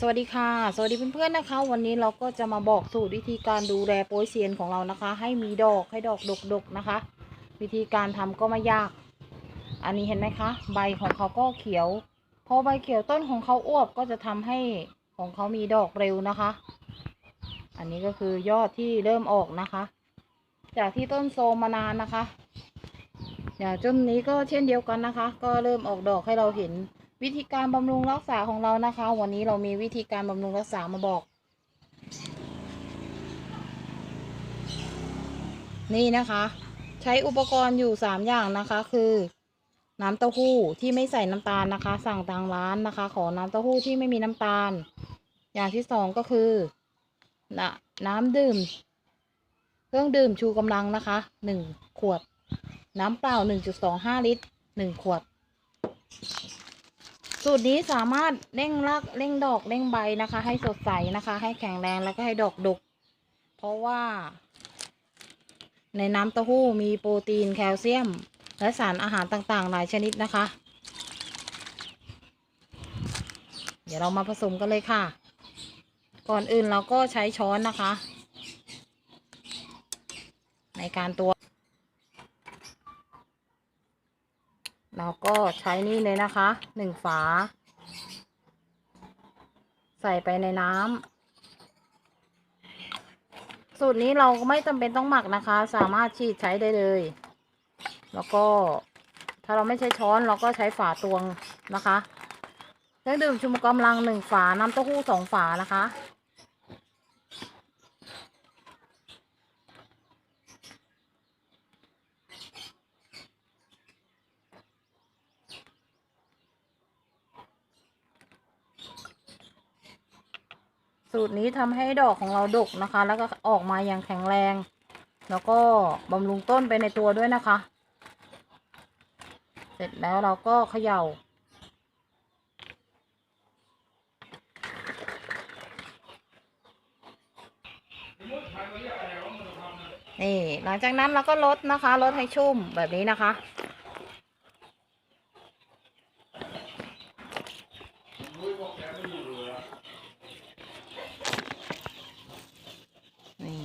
สวัสดีค่ะ สวัสดีเพื่อนๆนะคะ วันนี้เราก็จะมาบอกสูตรวิธีการดูแลโปยเซียนของเรานะคะ ให้มีดอกให้ดอกดกๆนะคะ วิธีการทำก็ไม่ยาก อันนี้เห็นไหมคะ ใบของเขาก็เขียว พอใบเขียวต้นของเขาอ้วบก็จะทำให้ของเขามีดอกเร็วนะคะ อันนี้ก็คือยอดที่เริ่มออกนะคะ จากที่ต้นโซมมานานนะคะอย่างต้นนี้ก็เช่นเดียวกันนะคะ ก็เริ่มออกดอกให้เราเห็น วิธีการบำรุงรักษาของเรานะคะ วันนี้เรามีวิธีการบำรุงรักษามาบอก นี่นะคะ ใช้อุปกรณ์อยู่สามอย่างนะคะ คือ น้ำเต้าหู้ที่ไม่ใส่น้ำตาลนะคะ สั่งทางร้านนะคะ ขอน้ำเต้าหู้ที่ไม่มีน้ำตาล อย่างที่สองก็คือน,น้ำดื่ม เครื่องดื่มชูกำลังนะคะหนึ่งขวด น้ำเปล่าหนึ่งจุดสองห้าลิตรหนึ่งขวด สูตรนี้สามารถเร่งรากเร่งดอกเร่งใบนะคะ ให้สดใสนะคะ ให้แข็งแรงแล้วก็ให้ดอกดก เพราะว่า ในน้ำเต้าหู้มีโปรตีนแคลเซียม และสารอาหารต่างๆ หลายชนิดนะคะ เดี๋ยวเรามาผสมกันเลยค่ะ ก่อนอื่นเราก็ใช้ช้อนนะคะ ในการตัว เราก็ใช้นี่เลยนะคะหนึ่งฝา ใส่ไปในน้ำสูตรนี้เราไม่จำเป็นต้องหมักนะคะ สามารถฉีดใช้ได้เลย แล้วก็ถ้าเราไม่ใช้ช้อนเราก็ใช้ฝาตวงนะคะ เครื่องดื่มชูกำลังหนึ่งฝาน้ำเต้าหู้สองฝานะคะ สูตรนี้ทำให้ดอกของเราดกนะคะ แล้วก็ออกมาอย่างแข็งแรง แล้วก็บำรุงต้นไปในตัวด้วยนะคะ เสร็จแล้วเราก็เขย่า นี่หลังจากนั้นเราก็ลดนะคะลดให้ชุ่มแบบนี้นะคะ นี่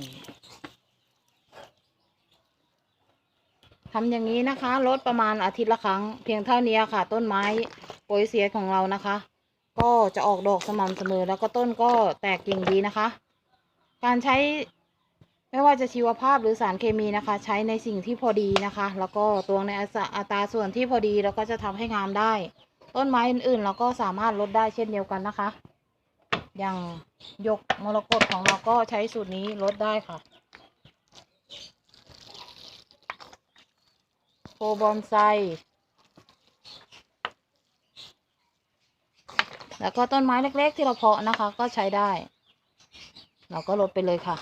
ทำอย่างนี้นะคะลดประมาณอาทิตย์ละครั้ง เพียงเท่านี้ค่ะ ต้นไม้โปยเซียของเรานะคะ ก็จะออกดอกสม่ำเสมอ แล้วก็ต้นก็แตกกิ่งดีนะคะ การใช้ไม่ว่าจะชีวภาพหรือสารเคมีนะคะ ใช้ในสิ่งที่พอดีนะคะ แล้วก็ตวงในอัตราส่วนที่พอดีแล้วก็จะทำให้งามได้ ต้นไม้อื่นๆ เราก็สามารถลดได้เช่นเดียวกันนะคะ อย่างยกมรกตของเราก็ใช้สูตรนี้ลดได้ค่ะ โค บอนไซ แล้วก็ต้นไม้เล็ก ๆ ที่เราเพาะนะคะ ก็ใช้ได้ เราก็ลดไปเลยค่ะ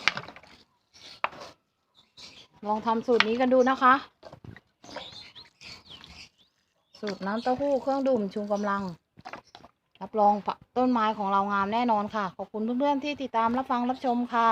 ลองทำสูตรนี้กันดูนะคะ สูตรน้ำเต้าหู้เครื่องดื่มชูกำลัง รับรองต้นไม้ของเรางามแน่นอนค่ะ ขอบคุณเพื่อนๆที่ติดตามรับฟังรับชมค่ะ